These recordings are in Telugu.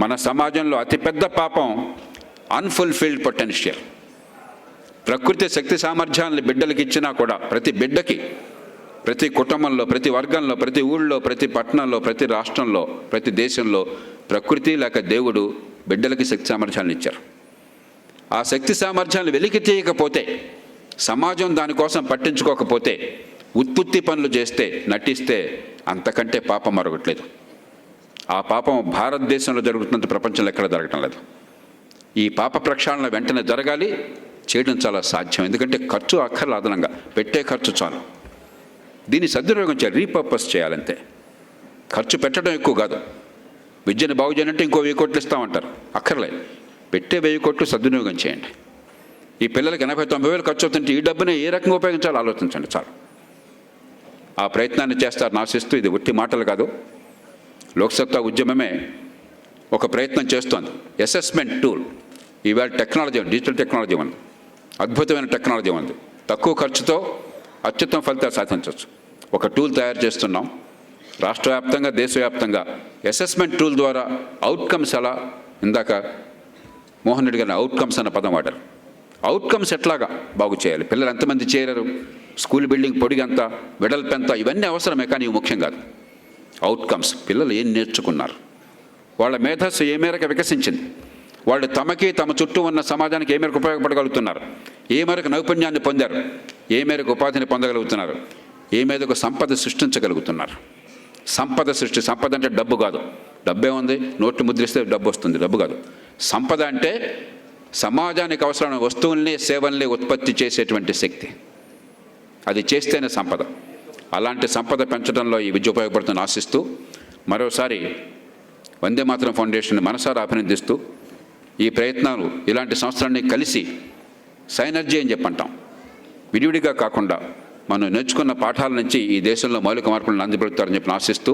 మన సమాజంలో అతిపెద్ద పాపం అన్ఫుల్ఫిల్డ్ పొటెన్షియల్ ప్రకృతి శక్తి సామర్థ్యాలను బిడ్డలకి ఇచ్చినా కూడా ప్రతి బిడ్డకి ప్రతి కుటుంబంలో ప్రతి వర్గంలో ప్రతి ఊళ్ళో ప్రతి పట్టణంలో ప్రతి రాష్ట్రంలో ప్రతి దేశంలో ప్రకృతి లేక దేవుడు బిడ్డలకి శక్తి సామర్థ్యాలను ఇచ్చారు. ఆ శక్తి సామర్థ్యాలను వెలికి తీయకపోతే సమాజం దానికోసం పట్టించుకోకపోతే ఉత్పత్తి పనులు చేస్తే నటిస్తే అంతకంటే పాపం మరొకట్లేదు. ఆ పాపం భారతదేశంలో జరుగుతున్నంత ప్రపంచంలో ఎక్కడ జరగటం లేదు. ఈ పాప ప్రక్షాళన వెంటనే జరగాలి చేయడం చాలా సాధ్యం. ఎందుకంటే ఖర్చు అక్కర్ల అదనంగా. పెట్టే ఖర్చు చాలు. దీన్ని సద్వినియోగం చేయాలి రీపర్పస్ చేయాలంతే. ఖర్చు పెట్టడం ఎక్కువ కాదు. విద్యను బాగు చేయాలంటే ఇంకో వెయ్యి కోట్లు ఇస్తామంటారు. అక్కర్లే పెట్టే వెయ్యి కోట్లు సద్వినియోగం చేయండి. ఈ పిల్లలకి ఎనభై తొంభై వేలు ఖర్చు అవుతుంటే ఈ డబ్బుని ఏ రకంగా ఉపయోగించాలో ఆలోచించండి చాలు. ఆ ప్రయత్నాన్ని చేస్తారు నాశిస్తూ ఇది ఉట్టి మాటలు కాదు. లోక్సత్తా ఉద్యమమే ఒక ప్రయత్నం చేస్తోంది. అసెస్మెంట్ టూల్ ఈవేళ టెక్నాలజీ డిజిటల్ టెక్నాలజీ ఉంది. అద్భుతమైన టెక్నాలజీ ఉంది. తక్కువ ఖర్చుతో అత్యుత్తమ ఫలితాలు సాధించవచ్చు. ఒక టూల్ తయారు చేస్తున్నాం. రాష్ట్ర వ్యాప్తంగా దేశవ్యాప్తంగా అసెస్మెంట్ టూల్ ద్వారా అవుట్కమ్స్ ఎలా? ఇందాక మోహన్ రెడ్డి గారిని అవుట్కమ్స్ అన్న పదం వాడారు. అవుట్కమ్స్ ఎట్లాగా బాగు చేయాలి? పిల్లలు ఎంతమంది చేరారు? స్కూల్ బిల్డింగ్ పొడిగంత వెడల్పెంత ఇవన్నీ అవసరమే కానీ ముఖ్యం కాదు. అవుట్కమ్స్ పిల్లలు ఏం నేర్చుకున్నారు? వాళ్ళ మేధస్సు ఏ మేరకు వికసించింది? వాళ్ళు తమకి తమ చుట్టూ ఉన్న సమాజానికి ఏ మేరకు ఉపయోగపడగలుగుతున్నారు? ఏ మేరకు నైపుణ్యాన్ని పొందారు? ఏ మేరకు ఉపాధిని పొందగలుగుతున్నారు? ఏ మేరకు సంపద సృష్టించగలుగుతున్నారు? సంపద సృష్టి సంపద అంటే డబ్బు కాదు. డబ్బే ఉంది నోట్లు ముద్రిస్తే డబ్బు వస్తుంది డబ్బు కాదు. సంపద అంటే సమాజానికి అవసరమైన వస్తువుల్ని సేవల్ని ఉత్పత్తి చేసేటువంటి శక్తి. అది చేస్తేనే సంపద. అలాంటి సంపద పెంచడంలో ఈ విద్య ఉపయోగపడుతుందని ఆశిస్తూ మరోసారి వందే మాతరం ఫౌండేషన్ మనసారా అభినందిస్తూ ఈ ప్రయత్నాలు ఇలాంటి సంస్థలన్నీ కలిసి సైనర్జీ అని చెప్పంటాం. విడివిడిగా కాకుండా మనం నేర్చుకున్న పాఠాల నుంచి ఈ దేశంలో మౌలిక మార్పులను అందిపెడతారని చెప్పి ఆశిస్తూ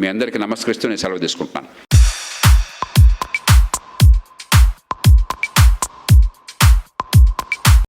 మీ అందరికీ నమస్కరిస్తూ నేను సెలవు తీసుకుంటున్నాను.